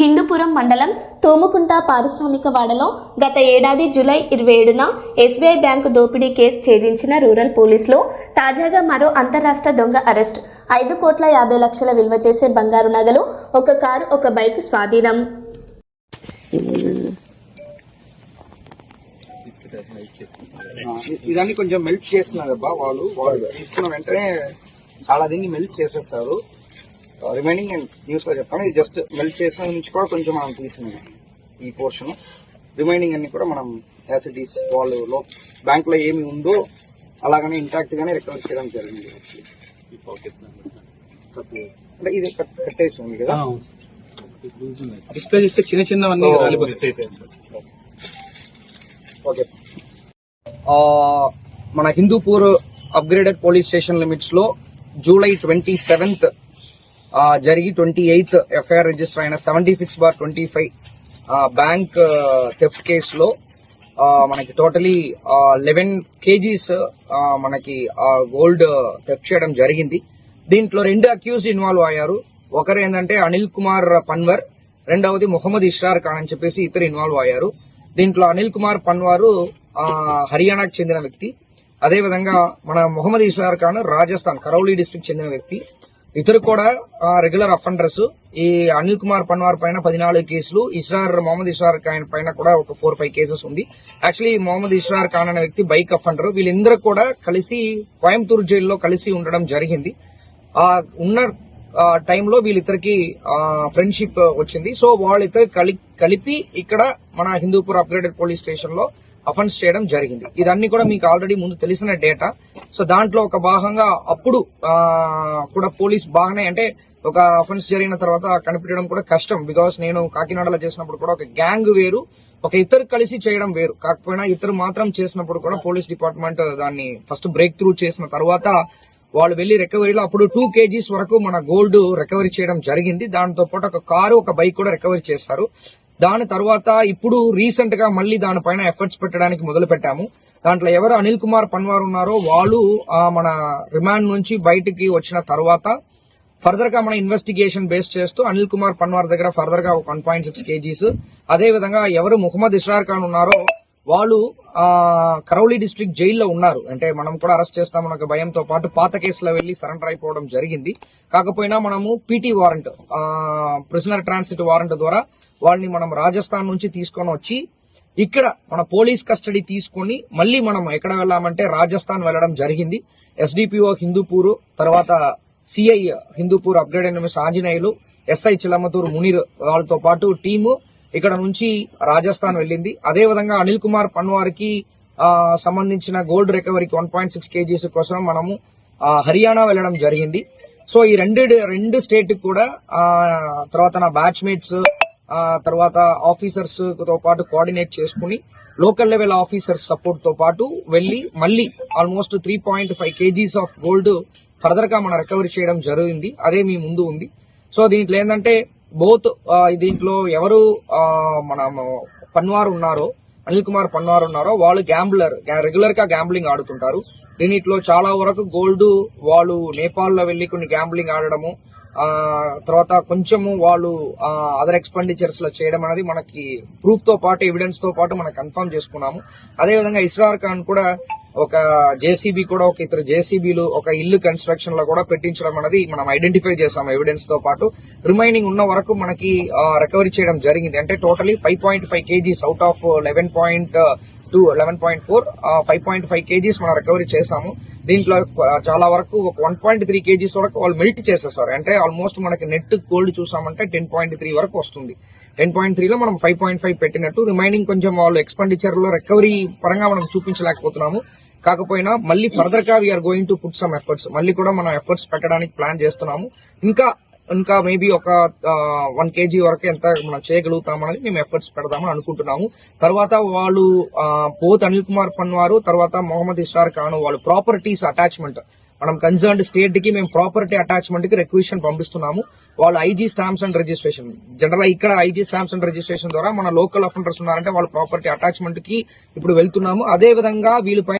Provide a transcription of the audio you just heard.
హిందూపురం మండలం తోముకుంట పారిశ్రామిక వాడలో గత ఏడాది జూలై ఇరవై ఏడున ఎస్బీఐ బ్యాంకు దోపిడీ కేసు ఛేదించిన రూరల్ పోలీసులు తాజాగా మరో అంతరాష్ట్ర దొంగ అరెస్ట్. ఐదు కోట్ల యాభై లక్షల విలువ చేసే బంగారు నగలు ఒక కారు ఒక బైక్ స్వాధీనం. ఇదాన్ని కొంచెం మెల్ట్ చేస్తున్నారు వాళ్ళు. వాళ్ళు తీసుకున్న వెంటనే చాలా దీన్ని మెల్ట్ చేసేస్తారు. రిమైనింగ్ నేను న్యూస్లో చెప్తాను ఇది జస్ట్ మెల్ట్ చేసిన నుంచి కూడా కొంచెం మనం తీసినాం ఈ పోర్షన్ రిమైనింగ్ అన్ని కూడా మనం యాసిటీస్ వాళ్ళు లో బ్యాంక్లో ఏమి ఉందో అలాగనే ఇంటాక్ట్ గానే రికవర్ చేయడం జరిగింది. అంటే ఇది కట్- కట్టేసి ఉంది కదా? డిస్ప్లే చేస్తే చిన్న చిన్నవన్నీ ఓకే మన హిందూపూర్ అప్గ్రేడెడ్ పోలీస్ స్టేషన్ లిమిట్స్లో జూలై ట్వంటీ సెవెంత్ జరిగి ట్వంటీ ఎయిత్ ఎఫ్ఐఆర్ రిజిస్టర్ అయిన seventy six bar twenty five bank theft కేసులో మనకి టోటలీ లెవెన్ కేజీస్ మనకి గోల్డ్ థెఫ్ట్ చేయడం జరిగింది. దీంట్లో రెండు అక్యూజ్ ఇన్వాల్వ్ అయ్యారు. ఒకరు ఏంటంటే అనిల్ కుమార్ పన్వర్ రెండవది మొహమ్మద్ ఇష్రార్ ఖాన్ అని చెప్పేసి ఇతరు ఇన్వాల్వ్ అయ్యారు. దీంట్లో అనిల్ కుమార్ పన్వారు హర్యానాకు చెందిన వ్యక్తి. అదే విధంగా మన మొహమ్మద్ ఇష్రార్ ఖాన్ రాజస్థాన్ కరౌలీ డిస్ట్రిక్ట్ చెందిన వ్యక్తి. ఇద్దరు కూడా రెగ్యులర్ అఫెండర్స్ ఈ అనిల్ కుమార్ పన్వార్ పైన పదినాలుగు కేసులు ఇస్రార్ మొహమ్మద్ ఇస్రార్ ఖాన్ పైన కూడా ఒక ఫోర్ ఫైవ్ కేసెస్ ఉంది. యాక్చువల్లీ మొహమ్మద్ ఇస్రార్ ఖాన్ అనే వ్యక్తి బైక్ అఫెండర్ వీళ్ళందరూ కూడా కలిసి కోయంబత్తూరు జైల్లో కలిసి ఉండడం జరిగింది. ఆ ఉన్న టైంలో వీళ్ళిద్దరికి ఫ్రెండ్షిప్ వచ్చింది. సో వాళ్ళిద్దరు కలి కలిపి ఇక్కడ మన హిందూపూర్ అప్గ్రేడెడ్ పోలీస్ స్టేషన్లో అఫెన్స్ చేయడం జరిగింది. ఇదన్నీ కూడా మీకు ఆల్రెడీ ముందు తెలిసిన డేటా. సో దాంట్లో ఒక భాగంగా అప్పుడు కూడా పోలీస్ బాగానే అంటే ఒక అఫెన్స్ జరిగిన తర్వాత కనిపెట్టడం కూడా కష్టం. బికాస్ నేను కాకినాడలో చేసినప్పుడు కూడా ఒక గ్యాంగ్ వేరు ఒక ఇద్దరు కలిసి చేయడం వేరు. కాకపోయినా ఇద్దరు మాత్రం చేసినప్పుడు కూడా పోలీస్ డిపార్ట్మెంట్ దాన్ని ఫస్ట్ బ్రేక్ త్రూ చేసిన తర్వాత వాళ్ళు వెళ్ళి రికవరీలో అప్పుడు టూ కేజీస్ వరకు మన గోల్డ్ రికవరీ చేయడం జరిగింది. దాంతో పాటు ఒక కారు ఒక బైక్ కూడా రికవరీ చేశారు. దాని తర్వాత ఇప్పుడు రీసెంట్గా మళ్ళీ దానిపైన ఎఫర్ట్స్ పెట్టడానికి మొదలు పెట్టాము. దాంట్లో ఎవరు అనిల్ కుమార్ పన్వార్ ఉన్నారో వాళ్ళు మన రిమాండ్ నుంచి బయటికి వచ్చిన తర్వాత ఫర్దర్గా మన ఇన్వెస్టిగేషన్ బేస్ చేస్తూ అనిల్ కుమార్ పన్వార్ దగ్గర ఫర్దర్గా వన్ పాయింట్ సిక్స్ కేజీస్ అదే విధంగా ఎవరు ముహమ్మద్ ఇస్రార్ ఖాన్ ఉన్నారో వాళ్ళు కరౌలీ డిస్ట్రిక్ట్ జైల్లో ఉన్నారు. అంటే మనం కూడా అరెస్ట్ చేస్తామన్న ఒక భయంతో పాటు పాత కేసులో వెళ్ళి సరెండర్ అయిపోవడం జరిగింది. కాకపోయినా మనము PT warrant prisoner transit warrant ద్వారా వాళ్ళని మనం రాజస్థాన్ నుంచి తీసుకొని వచ్చి ఇక్కడ మన పోలీస్ కస్టడీ తీసుకొని మళ్ళీ మనం ఎక్కడ వెళ్ళామంటే రాజస్థాన్ వెళ్ళడం జరిగింది. ఎస్డిపిఓ హిందూపూర్ తర్వాత CI Hindupur upgrade NMS Anjaneyulu SI Chilamathur Munir వాళ్ళతో పాటు టీము ఇక్కడ నుంచి రాజస్థాన్ వెళ్ళింది. అదే విధంగా అనిల్ కుమార్ పన్వార్కి సంబంధించిన గోల్డ్ రికవరీకి వన్ పాయింట్ సిక్స్ కేజీస్ కోసం మనము హర్యానా వెళ్ళడం జరిగింది. సో ఈ రెండు రెండు స్టేట్ కూడా తర్వాత నా బ్యాచ్ మేట్స్ తర్వాత ఆఫీసర్స్తో పాటు కోఆర్డినేట్ చేసుకుని లోకల్ లెవెల్ ఆఫీసర్స్ సపోర్ట్తో పాటు వెళ్ళి మళ్ళీ almost three point five KGs of gold ఫర్దర్గా మనం రికవరీ చేయడం జరిగింది. అదే మీ ముందు ఉంది. సో దీంట్లో ఏంటంటే బోత్ దీంట్లో ఎవరు మన పన్వార్ ఉన్నారో అనిల్ కుమార్ పన్వారు ఉన్నారో వాళ్ళు గ్యాంబ్లర్ రెగ్యులర్గా గ్యాంబ్లింగ్ ఆడుతుంటారు. దీనిట్లో చాలా వరకు గోల్డ్ వాళ్ళు నేపాల్లో వెళ్ళి కొన్ని గ్యాంబ్లింగ్ ఆడడము ఆ తర్వాత కొంచెము వాళ్ళు అదర్ ఎక్స్పెండిచర్స్లో చేయడం అనేది మనకి ప్రూఫ్తో పాటు ఎవిడెన్స్తో పాటు మనం కన్ఫర్మ్ చేసుకున్నాము. అదే విధంగా ఇస్రార్ ఖాన్ కూడా ఒక జేసీబీ కూడా ఒక ఇతర జేసీబీలు ఒక ఇల్లు కన్స్ట్రక్షన్లో కూడా పెట్టించడం అనేది మనం ఐడెంటిఫై చేసాం ఎవిడెన్స్తో పాటు. రిమైనింగ్ ఉన్న వరకు మనకి రికవరీ చేయడం జరిగింది. అంటే totally five point five KGs out of eleven point two eleven point four five point five KGs మనం రికవరీ చేసాము. దీంట్లో చాలా వరకు ఒక వన్ పాయింట్ త్రీ కేజీస్ వరకు వాళ్ళు మెల్ట్ చేసేసారు. అంటే ఆల్మోస్ట్ మనకి నెట్ గోల్డ్ చూసామంటే టెన్ పాయింట్ త్రీ వరకు వస్తుంది. టెన్ పాయింట్ త్రీలో మనం ఫైవ్ పాయింట్ ఫైవ్ పెట్టినట్టు రిమైనింగ్ కొంచెం వాళ్ళు ఎక్స్పెండిచర్లో రికవరీ పరంగా మనం చూపించలేకపోతున్నాము. కాకపోయినా మళ్ళీ ఫర్దర్గా we're going to put some efforts మళ్ళీ కూడా మనం ఎఫర్ట్స్ పెట్టడానికి ప్లాన్ చేస్తున్నాము. ఇంకా ఇంకా మేబీ ఒక వన్ కేజీ వరకు ఎంత మనం చేయగలుగుతాం అనేది మేము ఎఫర్ట్స్ పెడదామని అనుకుంటున్నాము. తర్వాత వాళ్ళు పోత్ అనిల్ కుమార్ పన్వారు తర్వాత మొహమ్మద్ ఇషార్ ఖాన్ వాళ్ళు ప్రాపర్టీస్ అటాచ్మెంట్ మనం కన్సర్న్డ్ స్టేట్కి మేము ప్రాపర్టీ అటాచ్మెంట్కి రిక్వెషన్ పంపిస్తున్నాము. వాళ్ళు IG stamps and registration general ఇక్కడ ఐజీ స్టాంప్స్ అండ్ రిజిస్ట్రేషన్ ద్వారా మన లోకల్ అఫెండర్స్ ఉన్నారంటే వాళ్ళ ప్రాపర్టీ అటాచ్మెంట్కి ఇప్పుడు వెళ్తున్నాము. అదే విధంగా వీళ్ళపై